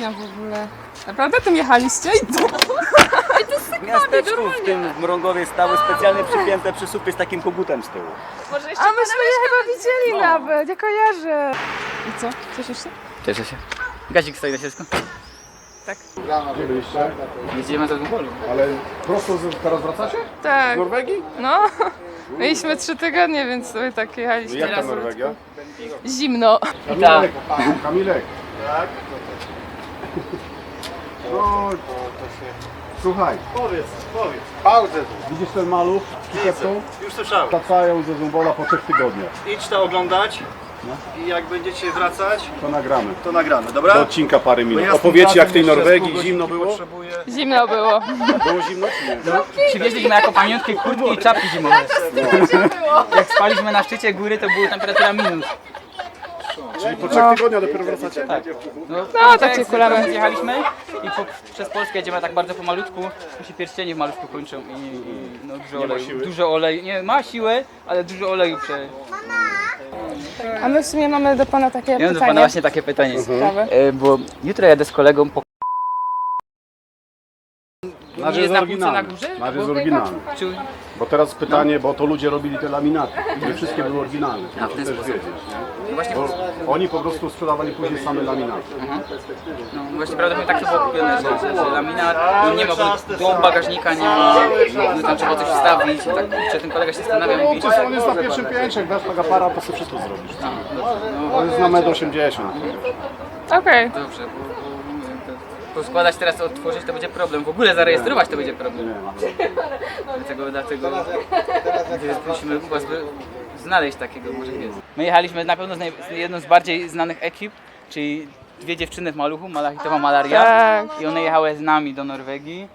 ja podziwiam w ogóle. Naprawdę tym jechaliście? I to... W miasteczku w tym Mrągowie stały specjalnie przypięte przysupy z takim kogutem z tyłu. Może jeszcze A myśmy je chyba widzieli nawet, ja kojarzę. I co? Cieszysz się? Cieszę się. Gazik stoi na środku. Byliście? Jedziemy do Gubolu. Ale prosto z, teraz wracacie? Tak. Z Norwegii? No. Mieliśmy trzy tygodnie, więc sobie tak jechaliśmy. Jak ta Norwegia? Zimno. Kamilek, Kamilek. No, słuchaj, Powiedz, powiedz. pauzę. Widzisz ten maluch z kiketką? Już słyszałem. Wracają ze Zumbola po trzech tygodniach. Idź to oglądać i jak będziecie wracać, To nagramy. to nagramy, dobra? Do odcinka parę Bo minut. ja z tym Opowiedzcie jak w tej czasem jeszcze z Norwegii zimno było? Potrzebuję. Zimno było. Było zimno czy nie? Przywieźliśmy jako pamiątki kurtki i czapki zimowe. Jak spaliśmy na szczycie góry, to była temperatura minus. Czyli po trzech tygodniach dopiero wracacie? No, No, tak jak się zwykle kulamy. Jechaliśmy i po, przez Polskę jedziemy tak bardzo pomalutku, bo się pierścienie w maluszku kończą i, i no, dużo oleju. siły? Dużo oleju. Nie, ma siłę, ale dużo oleju prze... A my w sumie mamy do pana takie Ja mam do pytanie. pana właśnie takie pytanie. E, Bo jutro jadę z kolegą po... Nasz jest jest na półce na oryginalny. górze? Nasz jest Bo- oryginalny. Czy... Bo teraz pytanie, bo to ludzie robili te laminaty. Nie wszystkie były oryginalne. To A, w ten też sposób. No właśnie, Bo oni po prostu sprzedawali później same laminaty. no właśnie prawdopodobnie tak to było kupione, że, że, że laminat i nie ma, bo do bagażnika nie ma, no tam trzeba coś wstawić tak, czy ten kolega się zastanawia, No, mówi, przecież on jest na pierwszym piętrze, jak dasz taka para, to sobie wszystko zrobisz. On jest na 1,80 m. Okej. Dobrze, bo, poskładać teraz, otworzyć to będzie problem. W ogóle zarejestrować to będzie problem. Dlatego, dlatego musimy chyba znaleźć takiego, może jest. My jechaliśmy na pewno z, naj, z jedną z bardziej znanych ekip, czyli dwie dziewczyny w maluchu, Malachitowa Malaria. Tak. I one jechały z nami do Norwegii.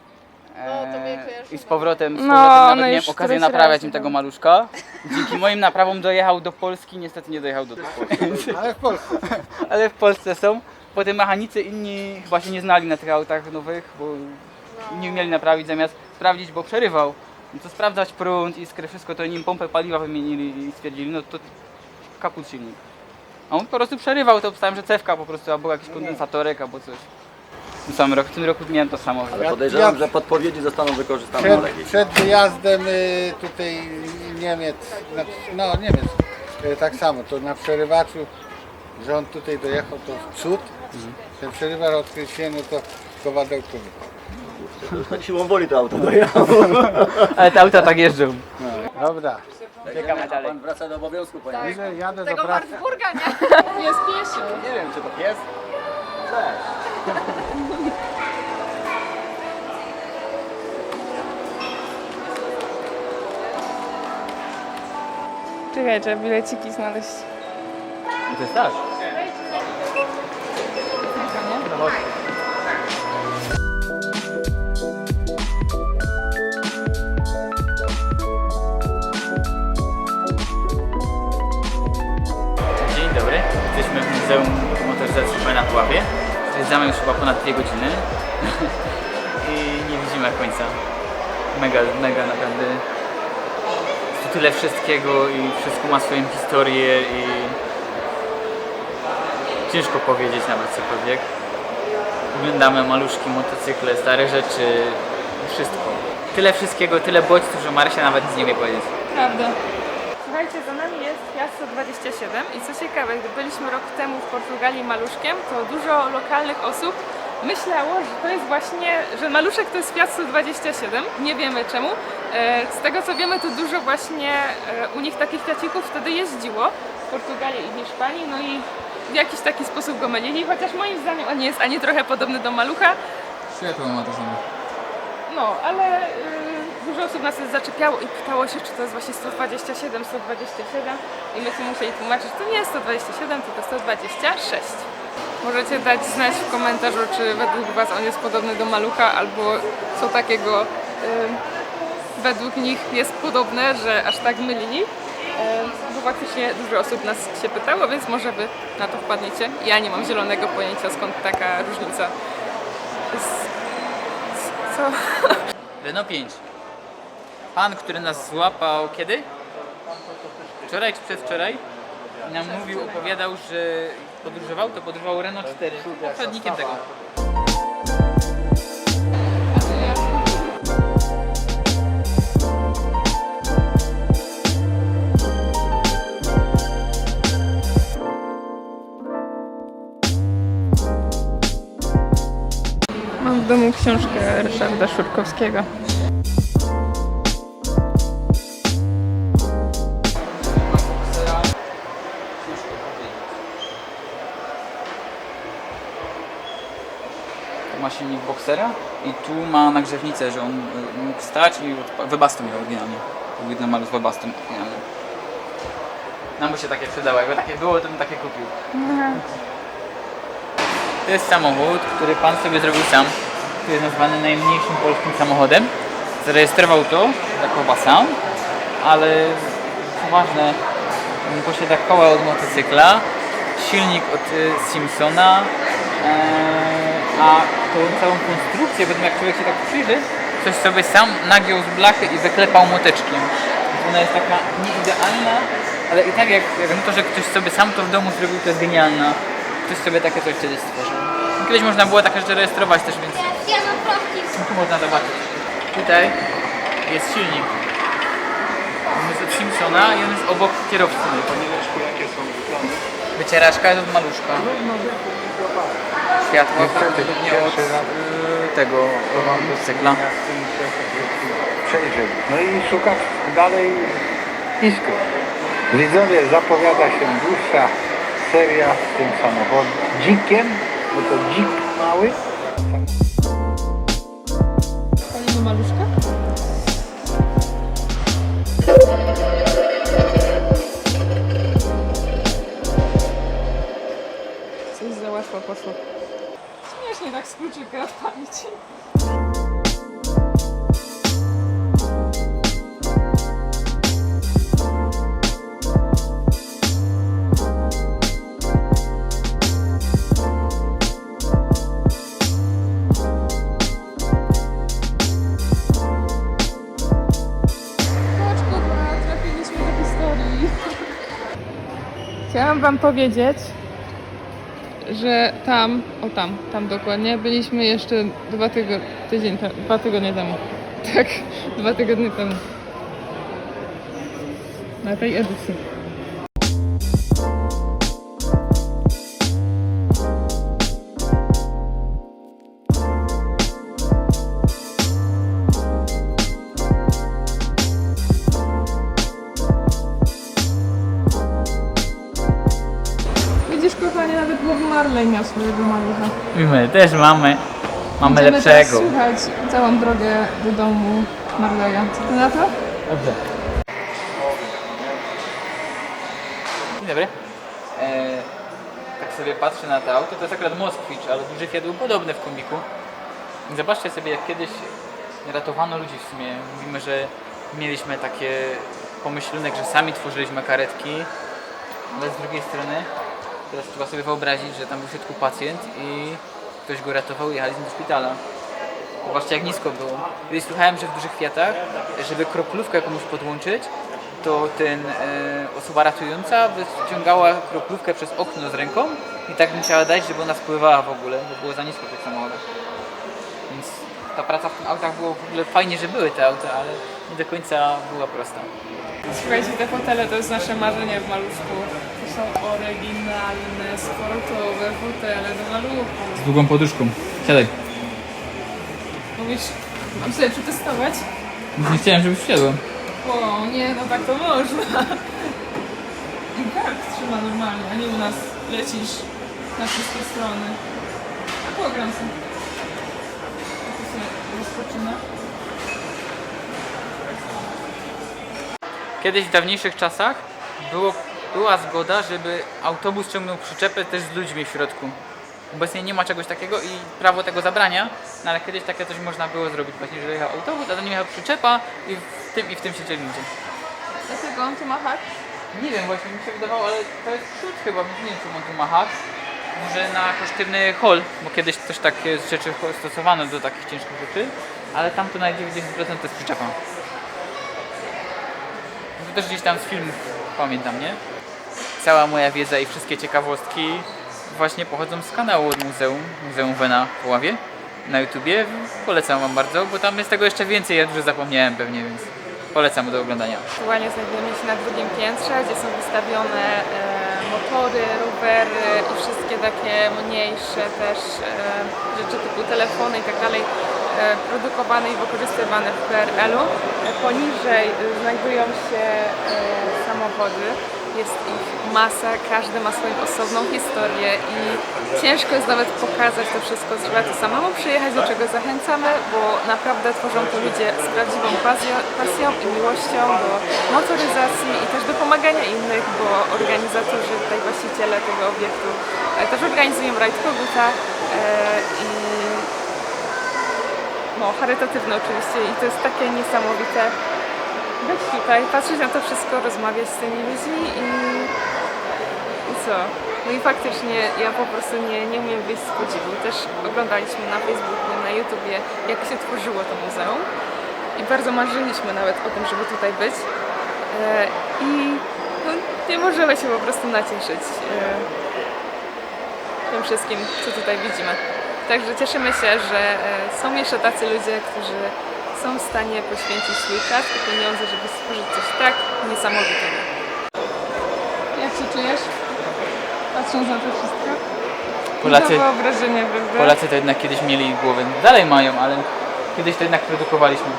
E, I z powrotem, z No, powrotem one nawet miałem już okazję któryś naprawiać raz im tego maluszka. Dzięki moim naprawom dojechał do Polski, niestety nie dojechał do Polski. Ale w Polsce. ale w Polsce są. Potem mechanicy inni chyba się nie znali na tych autach nowych, bo nie umieli naprawić zamiast sprawdzić, bo przerywał. No to sprawdzać prąd, iskrę, wszystko, to nim pompę paliwa wymienili i stwierdzili, no to kaput silnik. A on po prostu przerywał, to obstałem, że cewka po prostu, albo jakiś kondensatorek, albo coś. W tym samym roku, w tym roku miałem to samo. Ale podejrzewam, że podpowiedzi zostaną wykorzystane Przed, lepiej. przed wyjazdem y, tutaj Niemiec, no Niemiec, y, tak samo, to na przerywaczu, że on tutaj dojechał, to w cud, ten przerywacz odkręciłem, no to kowadełko wypadło. Tak siłą woli to auto dojechało. Ale te auta tak jeżdżą. Dobra, Czekamy dalej. Pan wraca do obowiązku, panie. ile jadę do pracy. Nie spieszy. Nie wiem, czy to pies? Czekaj, trzeba bileciki znaleźć. To jest tak. Dzień dobry, jesteśmy w Muzeum Motoryzacji na Puławie. Zwiedzamy już chyba ponad dwie godziny i nie widzimy końca. Mega, mega naprawdę. Tu tyle wszystkiego i wszystko ma swoją historię i ciężko powiedzieć nawet cokolwiek. Oglądamy maluszki, motocykle, stare rzeczy, wszystko. Tyle wszystkiego, tyle bodźców, że Marysia nawet nic nie wie powiedzieć. Prawda. Słuchajcie, za nami jest Piazza 27 i co ciekawe, gdy byliśmy rok temu w Portugalii maluszkiem, to dużo lokalnych osób myślało, że to jest właśnie, że maluszek to jest Piazza 27. Nie wiemy czemu. E, Z tego co wiemy, to dużo właśnie e, u nich takich kwiacików wtedy jeździło w Portugalii i w Hiszpanii, no i w jakiś taki sposób go mylili, chociaż moim zdaniem on nie jest ani trochę podobny do malucha, Świetło ma to samo. no, ale y, dużo osób nas zaczepiało i pytało się, czy to jest właśnie 127, 127 i myśmy musieli tłumaczyć, że to nie jest 127, tylko 126. Możecie dać znać w komentarzu, czy według Was on jest podobny do malucha, albo co takiego y, według nich jest podobne, że aż tak mylili. Bo faktycznie dużo osób nas się pytało, więc może Wy na to wpadniecie. Ja nie mam zielonego pojęcia, skąd taka różnica. Z- z- Co? Renault 5. Pan, który nas złapał kiedy? Wczoraj czy przedwczoraj? Nam mówił, opowiadał, że podróżował, to podróżował Renault 4, poprzednikiem tego. Domu książkę Ryszarda Szurkowskiego. Tu ma silnik boksera i tu ma nagrzewnicę, że on y, mógł stać i Webasto miał oryginalnie. Jeden malus Webasto oryginalnie. Nam by się takie przydało, jakby takie było, to bym takie kupił. To jest samochód, który pan sobie zrobił sam. To jest nazwany najmniejszym polskim samochodem. Zarejestrował to jako sam, ale co ważne, posiada koła od motocykla, silnik od y, Simpsona, e, a tą całą konstrukcję, potem jak człowiek się tak przyjrzy, ktoś sobie sam nagiął z blachy i wyklepał moteczkiem. Ona jest taka nieidealna, ale i tak jak, jak to, że ktoś sobie sam to w domu zrobił, to jest genialna. Ktoś sobie takie coś wtedy stworzył. Kiedyś można było takie rzeczy rejestrować też, więc no tu można zobaczyć. Tutaj jest silnik. On jest od Simpsona i on jest obok kierowcy. Wycieraczka jest od maluszka. Światło prawdopodobnie od y, tego motocykla. przejrzeć. No i szukać dalej iskry. Widzowie, zapowiada się dłuższa seria z tym samochodzikiem, bo to dzik mały. Maluszka? Coś za łatwo poszło. Śmiesznie tak z odpalić. Wam powiedzieć, że tam, o tam, tam dokładnie, byliśmy jeszcze dwa, tydzień, dwa tygodnie temu. Tak, dwa tygodnie temu. Na tej edycji. Miał swojego malucha. My też mamy. Mamy Będziemy lepszego. teraz słuchać całą drogę do domu Marleya. Co ty na to? Dobrze. Dzień dobry. E, tak sobie patrzę na to auto, to jest akurat Moskwicz, ale duży Fiat był podobny w kombiku. I zobaczcie sobie, jak kiedyś ratowano ludzi w sumie. Mówimy, że mieliśmy takie pomyślunek, że sami tworzyliśmy karetki, ale z drugiej strony teraz trzeba sobie wyobrazić, że tam był w środku pacjent i ktoś go ratował i jechali z nim do szpitala. Zobaczcie jak nisko było. Kiedyś słuchałem, że w dużych Fiatach, żeby kroplówkę komuś podłączyć, to ten e, osoba ratująca wyciągała kroplówkę przez okno z ręką i tak musiała dać, żeby ona spływała w ogóle, bo było za nisko w tych samochodach. Więc ta praca w tym autach było w ogóle fajnie, że były te auta, ale nie do końca była prosta. Słuchajcie, te fotele to jest nasze marzenie w maluszku. To są oryginalne, sportowe fotele do maluchu. Z długą poduszką. Siadaj. Mówisz, mam sobie przetestować? Nie chciałem, żebyś wsiadła. O, nie, no tak to można. I kark trzyma normalnie, a nie u nas lecisz na wszystkie strony. A program sobie. Jak to się rozpoczyna? Kiedyś w dawniejszych czasach było, była zgoda, żeby autobus ciągnął przyczepę też z ludźmi w środku. Obecnie nie ma czegoś takiego i prawo tego zabrania, no ale kiedyś takie coś można było zrobić właśnie, że jechał autobus, a za nim jechał przyczepa i w tym i w tym siedzieli ludzie. Dlaczego on tu ma hak? Nie wiem, właśnie mi się wydawało, ale to jest przód chyba, nie wiem, czy on tu ma hak. Może na kosztywny hol, bo kiedyś też takie rzeczy stosowano do takich ciężkich rzeczy, ale tam to na 90% to jest przyczepa. To też gdzieś tam z filmów pamiętam, nie? Cała moja wiedza i wszystkie ciekawostki właśnie pochodzą z kanału muzeum, Muzeum Wena w Ławie na YouTubie. Polecam Wam bardzo, bo tam jest tego jeszcze więcej, ja dużo zapomniałem pewnie, więc polecam do oglądania. Aktualnie znajdujemy się na drugim piętrze, gdzie są wystawione e, motory, rowery i wszystkie takie mniejsze też e, rzeczy typu telefony i tak dalej produkowane i wykorzystywane w PRL-u. E, Poniżej e, znajdują się e, samochody. Jest ich masa, każdy ma swoją osobną historię i ciężko jest nawet pokazać to wszystko. Trzeba to samemu przyjechać, do czego zachęcamy, bo naprawdę tworzą to ludzie z prawdziwą pasją, i miłością do motoryzacji i też do pomagania innych, bo organizatorzy, tutaj właściciele tego obiektu e, też organizują rajd Koguta e, i no, charytatywne oczywiście i to jest takie niesamowite być tutaj, patrzeć na to wszystko, rozmawiać z tymi ludźmi i, i co? No i faktycznie ja po prostu nie, nie umiem wyjść z podziwu. Też oglądaliśmy na Facebooku, na YouTubie, jak się tworzyło to muzeum i bardzo marzyliśmy nawet o tym, żeby tutaj być. E, I no, nie możemy się po prostu nacieszyć e, tym wszystkim, co tutaj widzimy. Także cieszymy się, że e, są jeszcze tacy ludzie, którzy są w stanie poświęcić swój czas i pieniądze, żeby stworzyć coś tak niesamowitego. Jak się czujesz? Patrząc na to wszystko? Polacy, To wyobrażenie, prawda? Polacy to jednak kiedyś mieli głowę, dalej mają, ale kiedyś to jednak produkowaliśmy.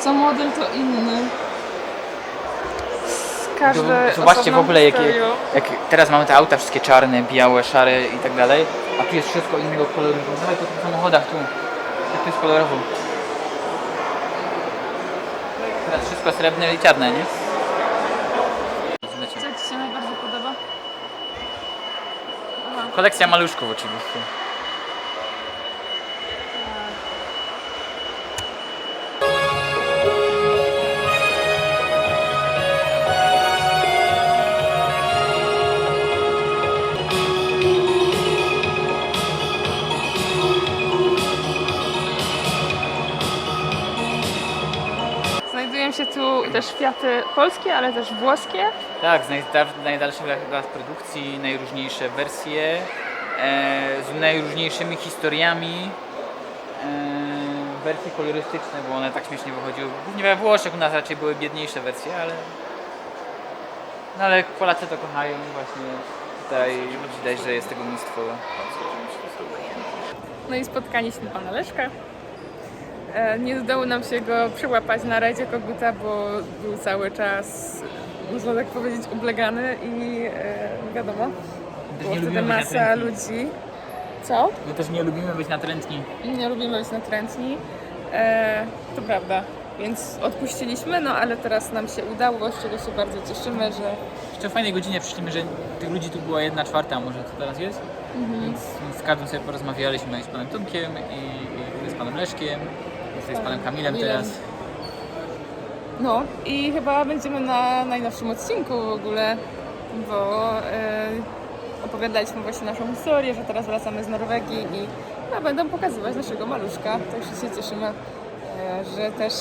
Co model to inny. Każdy Zobaczcie w ogóle jakie, jak teraz mamy te auta wszystkie czarne, białe, szare i tak dalej, a tu jest wszystko innego koloru. Nawet po tych samochodach tu, jak to jest kolorowo. Teraz wszystko srebrne i czarne, nie? Co Ci się najbardziej podoba? Kolekcja maluszków oczywiście. Też kwiaty polskie, ale też włoskie. Tak, z najdal- najdalszych lat- produkcji, najróżniejsze wersje, e, z najróżniejszymi historiami, e, wersje kolorystyczne, bo one tak śmiesznie wychodziły. Głównie we Włoszech u nas raczej były biedniejsze wersje, ale no ale Polacy to kochają i właśnie tutaj widać, że jest tego mnóstwo. No i spotkaliśmy pana Leszka. E, Nie udało nam się go przyłapać na rajdzie koguta, bo był cały czas, można tak powiedzieć, oblegany i e, wiadomo, było nie wtedy lubimy być masa natrętni. ludzi. Co? My też nie lubimy być natrętni. Nie lubimy być natrętni. E, to prawda. Więc odpuściliśmy, no ale teraz nam się udało, z czego się bardzo cieszymy, że Jeszcze w fajnej godzinie przyszliśmy, że tych ludzi tu była jedna czwarta może co teraz jest. Więc, więc z każdym sobie porozmawialiśmy i z panem Tomkiem i, i z panem Leszkiem, i z panem Kamilem teraz. No i chyba będziemy na najnowszym odcinku w ogóle, bo e, opowiadaliśmy właśnie naszą historię, że teraz wracamy z Norwegii i no, będą pokazywać naszego maluszka, także się cieszymy, e, że też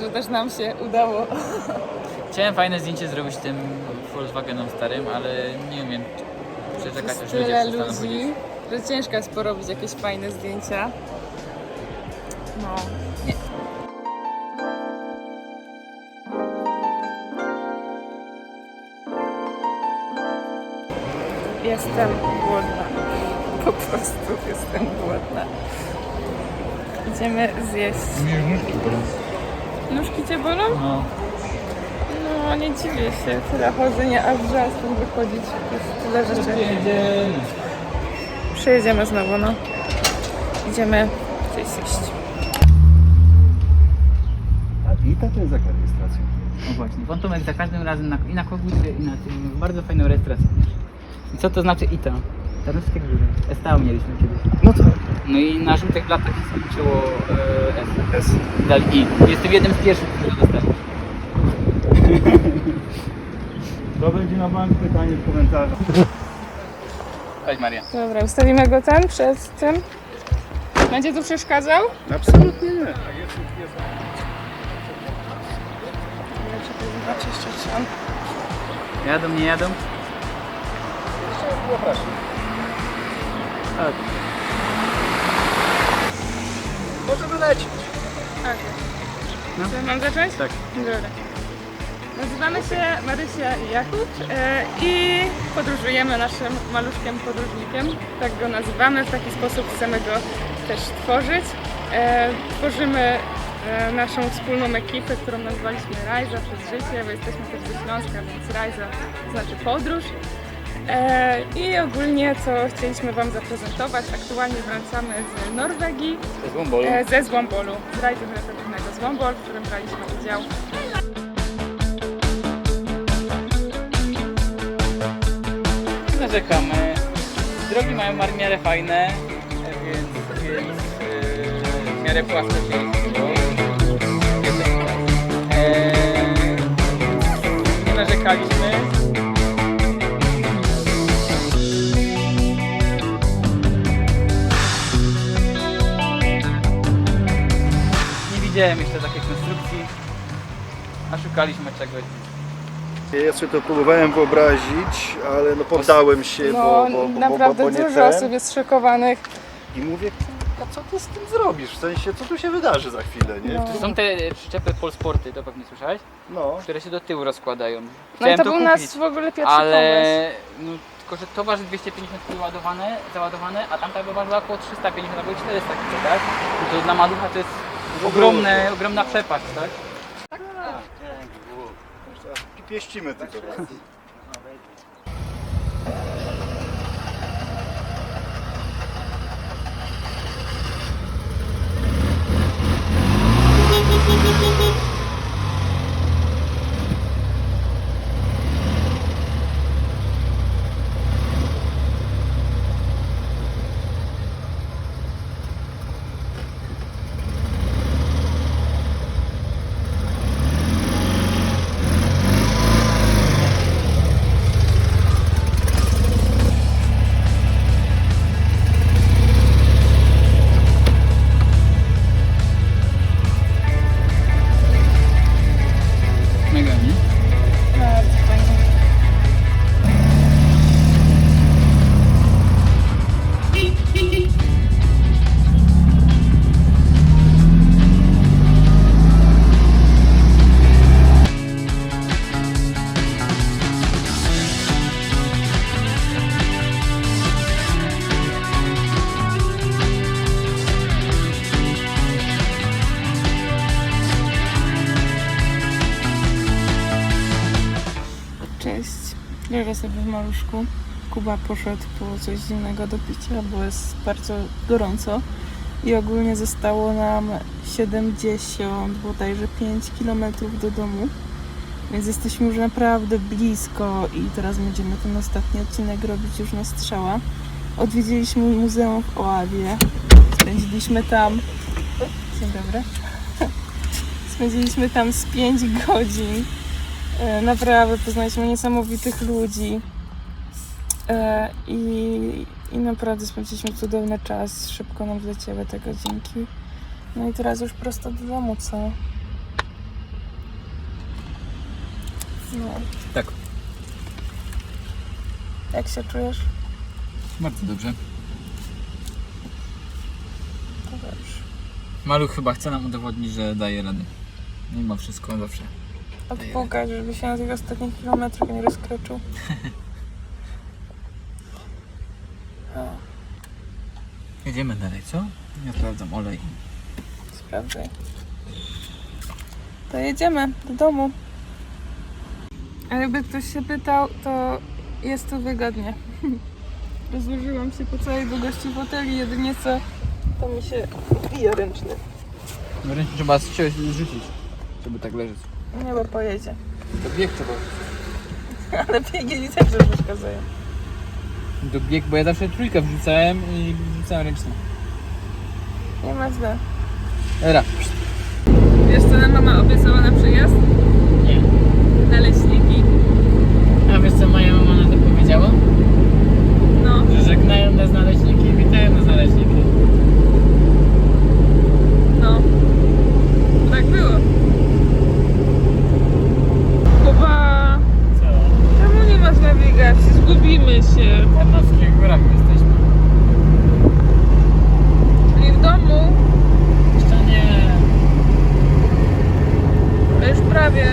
że też nam się udało. Chciałem fajne zdjęcie zrobić tym Volkswagenem starym, ale nie umiem przeczekać, aż ludzie tyle przestaną ludzi, chodzić. że ciężko jest porobić jakieś fajne zdjęcia. No. Nie. Jestem głodna. Po prostu jestem głodna. Idziemy zjeść. Nóżki cię bolą? No. No, nie dziwię się. Tyle chodzenia, aż żal stąd wychodzić. Jest tyle rzeczy. Jedziemy. Przejedziemy znowu, no. Idziemy coś zjeść. I to jest jaka rejestracja? No właśnie, Pan Tomek za każdym razem na, i na kogucie, i na tym bardzo fajną rejestrację. I co to znaczy ITA? Tarnowskie Góry. STO mieliśmy kiedyś. No tak. No i na żółtych latach się skończyło e, S. S. Dali I. Jestem jednym z pierwszych, którzy dostali. To będzie na bank pytanie w komentarzach. Cześć Maria. Dobra, ustawimy go tam, przed tym. Będzie tu przeszkadzał? Absolutnie nie. Zobaczyć, czy on Jadą, nie jadą? Tak. Możemy lecieć. No. Co, mam zacząć? Tak. Dobra. Nazywamy się Marysia i Jakub e, i podróżujemy naszym maluszkiem podróżnikiem. Tak go nazywamy, w taki sposób chcemy go też tworzyć. E, tworzymy naszą wspólną ekipę, którą nazwaliśmy Rajza przez życie, bo jesteśmy też ze Śląska, więc Rajza znaczy podróż. E, I ogólnie co chcieliśmy Wam zaprezentować, aktualnie wracamy z Norwegii, Z Wombolu. e, ze Złombolu, z rajdu charytatywnego Złombol, w którym braliśmy udział. Narzekamy. Drogi mają w miarę fajne, więc, więc w miarę. Eee, nie narzekaliśmy. Nie widziałem jeszcze takiej konstrukcji, a szukaliśmy czegoś. Ja sobie to próbowałem wyobrazić, ale no poddałem się, No, bo, bo, bo, naprawdę bo, bo nie dużo ten. osób jest szokowanych. I mówię, a co ty z tym zrobisz? W sensie, co tu się wydarzy za chwilę, nie? No. Są te przyczepy Polsporty, to pewnie słyszałeś? No. które się do tyłu rozkładają. No i Chciałem to był kupić, nas w ogóle pierwszy pomysł. ale no, tylko, że to waży 250 kg ładowane, załadowane, a tamta by ważyła około 350 albo 400 kg, tak? I to dla malucha to jest ogromne, ogromna przepaść, tak? Pieścimy tylko. Kuba poszedł po coś zimnego do picia, bo jest bardzo gorąco. I ogólnie zostało nam 70, bodajże 5 km do domu. Więc jesteśmy już naprawdę blisko i teraz będziemy ten ostatni odcinek robić już na strzała. Odwiedziliśmy muzeum w Oławie. Spędziliśmy tam... Dzień dobry. Spędziliśmy tam z 5 godzin. E, Naprawdę poznaliśmy niesamowitych ludzi i, i naprawdę spędziliśmy cudowny czas. Szybko nam wleciały te godzinki. No i teraz już prosto do domu, co? No. Tak. Jak się czujesz? Bardzo dobrze. To dobrze. Maluch chyba chce nam udowodnić, że daje radę. Mimo wszystko zawsze. Odpukać, żeby się na tych ostatnich kilometrach nie rozkroczył. O, Jedziemy dalej, co? Ja sprawdzam olej. sprawdzaj. To jedziemy do domu. A jakby ktoś się pytał, to jest tu wygodnie. Rozłożyłam się po całej długości foteli, jedynie co to mi się bije ręczny. No ręcznie trzeba zrzucić, żeby tak leżeć. Nie, bo pojedzie. Do bieg trzeba Ale biegi też przeszkadzają. Do bieg, bo ja zawsze trójkę wrzucałem i wrzucałem ręcznie. Nie ma źle. Era. Wiesz co nam mama obiecała na przyjazd? Nie. Naleśniki. A wiesz co moja mama na to powiedziała? No. Że żegnają nas naleśniki i witają nas naleśniki. No. nawigacji, zgubimy się. Pod Podnowskich górami jesteśmy. Czyli w domu? Jeszcze nie. Już prawie.